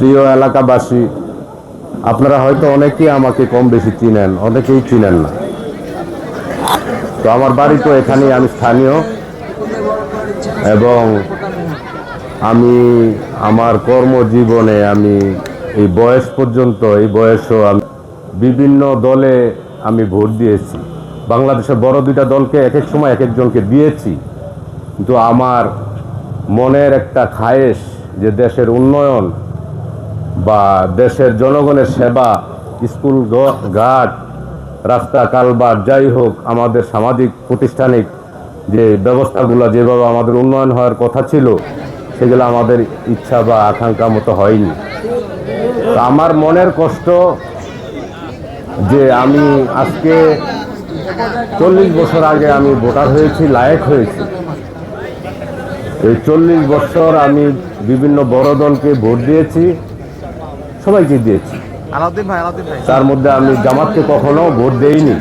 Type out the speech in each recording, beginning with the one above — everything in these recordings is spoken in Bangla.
প্রিয় এলাকাবাসী, আপনারা হয়তো অনেকেই আমাকে কম বেশি চিনেন, অনেকেই চিনেন না। তো আমার বাড়ি তো এখানেই, আমি স্থানীয়। এবং আমি, আমার কর্মজীবনে আমি এই বয়স পর্যন্ত, এই বয়সও আমি বিভিন্ন দলে আমি ভোট দিয়েছি। বাংলাদেশের বড় দুইটা দলকে এক এক সময় এক একজনকে দিয়েছি। কিন্তু আমার মনের একটা খায়েশ যে দেশের উন্নয়ন বা দেশের জনগণের সেবা, স্কুল ঘাট, রাস্তা, কালবার, যাই হোক, আমাদের সামাজিক, প্রতিষ্ঠানিক যে ব্যবস্থাগুলো যেভাবে আমাদের উন্নয়ন হওয়ার কথা ছিল, সেগুলো আমাদের ইচ্ছা বা আকাঙ্ক্ষা মতো হয়নি। আমার মনের কষ্ট যে আমি আজকে চল্লিশ বছর আগে আমি ভোটার হয়েছি, লায়ক হয়েছি। এই চল্লিশ বছর আমি বিভিন্ন বড় দলকে ভোট দিয়েছি। সবাইকে দিয়েছি। তার মধ্যে আমি জামাতকে কখনো ভোট দেইনি।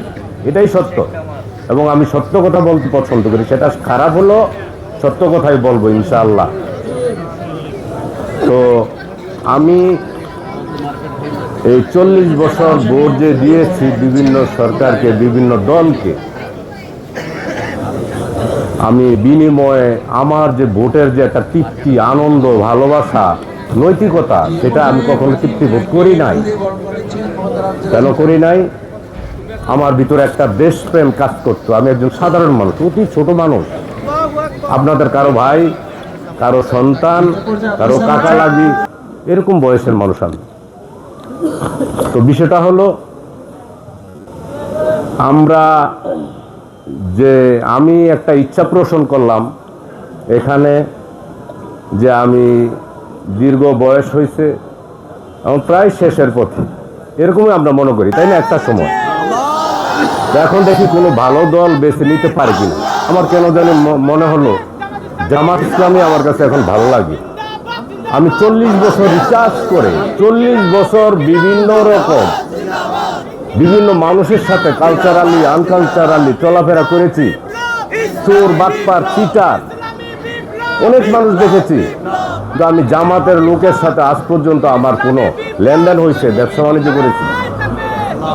এটাই সত্য। এবং আমি সত্য কথা বলতে পছন্দ করি। সেটা খারাপ হলো সত্য কথাই বলব ইনশাআল্লাহ। তো আমি এই চল্লিশ বছর ভোট যে দিয়েছি বিভিন্ন সরকারকে বিভিন্ন দলকে আমি বিনিময়ে আমার যে ভোটের যে একটা তৃপ্তি আনন্দ ভালোবাসা নৈতিকতা, সেটা আমি কখনো তৃপ্তি ভোট করি নাই। কেন করি নাই? আমার ভিতরে একটা দেশপ্রেম কাজ করতো। আমি একজন সাধারণ মানুষ, অতি ছোট মানুষ। আপনাদের কারও ভাই, কারও সন্তান, কারও কাকা লাগি, এরকম বয়সের মানুষ আমি। তো বিষয়টা হলো, আমরা যে আমি একটা ইচ্ছা পোষণ করলাম, এখানে যে আমি দীর্ঘ বয়স হয়েছে, এবং প্রায় শেষের পথে। এরকমই আমরা মনে করি, তাই না? একটা সময়। এখন দেখি কোনো ভালো দল বেছে নিতে পারে কিনা। আমার কেন জানি মনে হলো, জামাত ইসলামী আমার কাছে এখন ভালো লাগে। আমি চল্লিশ বছর রিচার্জ করে, চল্লিশ বছর বিভিন্ন রকম, বিভিন্ন মানুষের সাথে কালচারালি আনকালচারালি চলাফেরা করেছি। চোর, বাটপার চিটার অনেক মানুষ দেখেছি কিন্তু আমি জামাতের লোকের সাথে আজ পর্যন্ত আমার কোনো লেনদেন হয়েছে, ব্যবসা বাণিজ্য করেছি।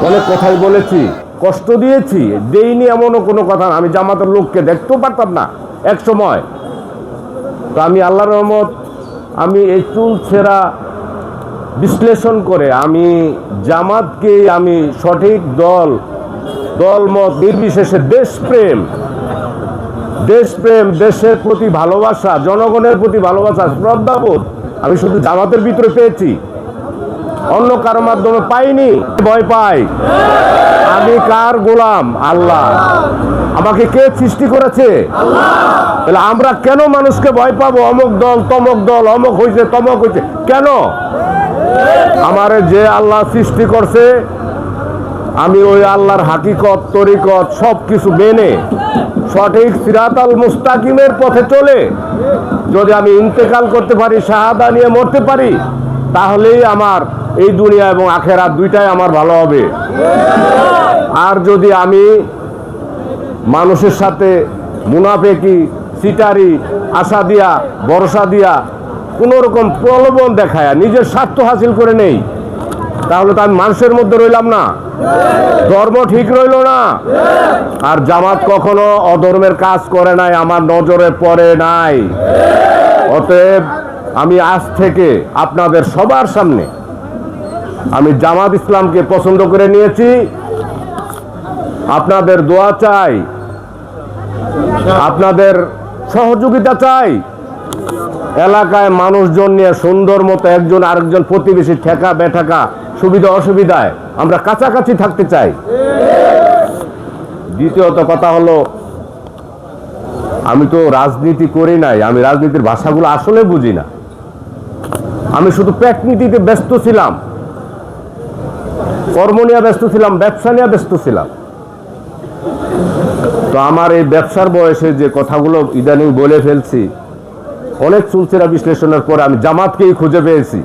অনেক কথাই বলেছি, কষ্ট দিয়েছি, দেইনি এমনও কোনো কথা আমি জামাতের লোককে দেখতেও পারতাম না এক সময়। তো আমি আল্লাহ রহমত, আমি এই চুল ছেঁড়া বিশ্লেষণ করে আমি জামাতকে আমি সঠিক দল, দলমত, নির্বিশেষে দেশপ্রেম দেশপ্রেম, দেশের প্রতি ভালোবাসা, জনগণের প্রতি ভালোবাসা, শ্রদ্ধাবোধ, আমি শুধু জামাতের ভিতরে পেয়েছি। অন্য কারও মাধ্যমে পাইনি, ভয় পাই। আমি কার গোলাম? আল্লাহ। আমাকে কে সৃষ্টি করেছে? তাহলে আমরা কেন মানুষকে ভয় পাবো? অমুক দল, তমক দল, অমুক হয়েছে তমক হয়েছে কেন? আমার যে আল্লাহ সৃষ্টি করছে আমি ওই আল্লাহর হাকিকত, তরিকত সব কিছু মেনে সঠিক সিরাতাল মুস্তাকিমের পথে চলে। যদি আমি ইন্তেকাল করতে পারি, শাহাদা নিয়ে মরতে পারি, তাহলেই আমার এই দুনিয়া এবং আখেরাত দুইটাই আমার ভালো হবে। আর যদি আমি মানুষের সাথে মুনাফেকি, সিটারি, আশা দিয়া, ভরসা দিয়া কোনো রকম প্রলোভন দেখায় নিজের স্বার্থ হাসিল করে নেই তাহলে তো আমি মানুষের মধ্যে রইলাম না। ধর্ম ঠিক রইল না। আর জামাত কখনো অধর্মের কাজ করে নাই, আমার নজরে পড়ে নাই। অতএব আমি আজ থেকে আপনাদের সবার সামনে আমি জামাত ইসলামকে পছন্দ করে নিয়েছি। আপনাদের দোয়া চাই, আপনাদের সহযোগিতা চাই। এলাকায় মানুষজন নিয়ে সুন্দর মতো একজন আরেকজন প্রতিবেশী ঠেকা বেঠাকা সুবিধা অসুবিধায় আমরা কাছাকাছি থাকতে চাই। দ্বিতীয়ত কথা হলো, আমি তো রাজনীতি করি নাই, আমি রাজনীতির ভাষাগুলো আসলে বুঝি না। আমি শুধু পেট নীতিতে ব্যস্ত ছিলাম। কর্ম নিয়ে ব্যস্ত ছিলাম, ব্যবসা নিয়ে ব্যস্ত ছিলাম। তো আমার এই ব্যবসার বয়সে যে কথাগুলো ইদানিং বলে ফেলছি অনেক চুলচেরা বিশ্লেষণের পরে আমি জামাতকেই খুঁজে পেয়েছি।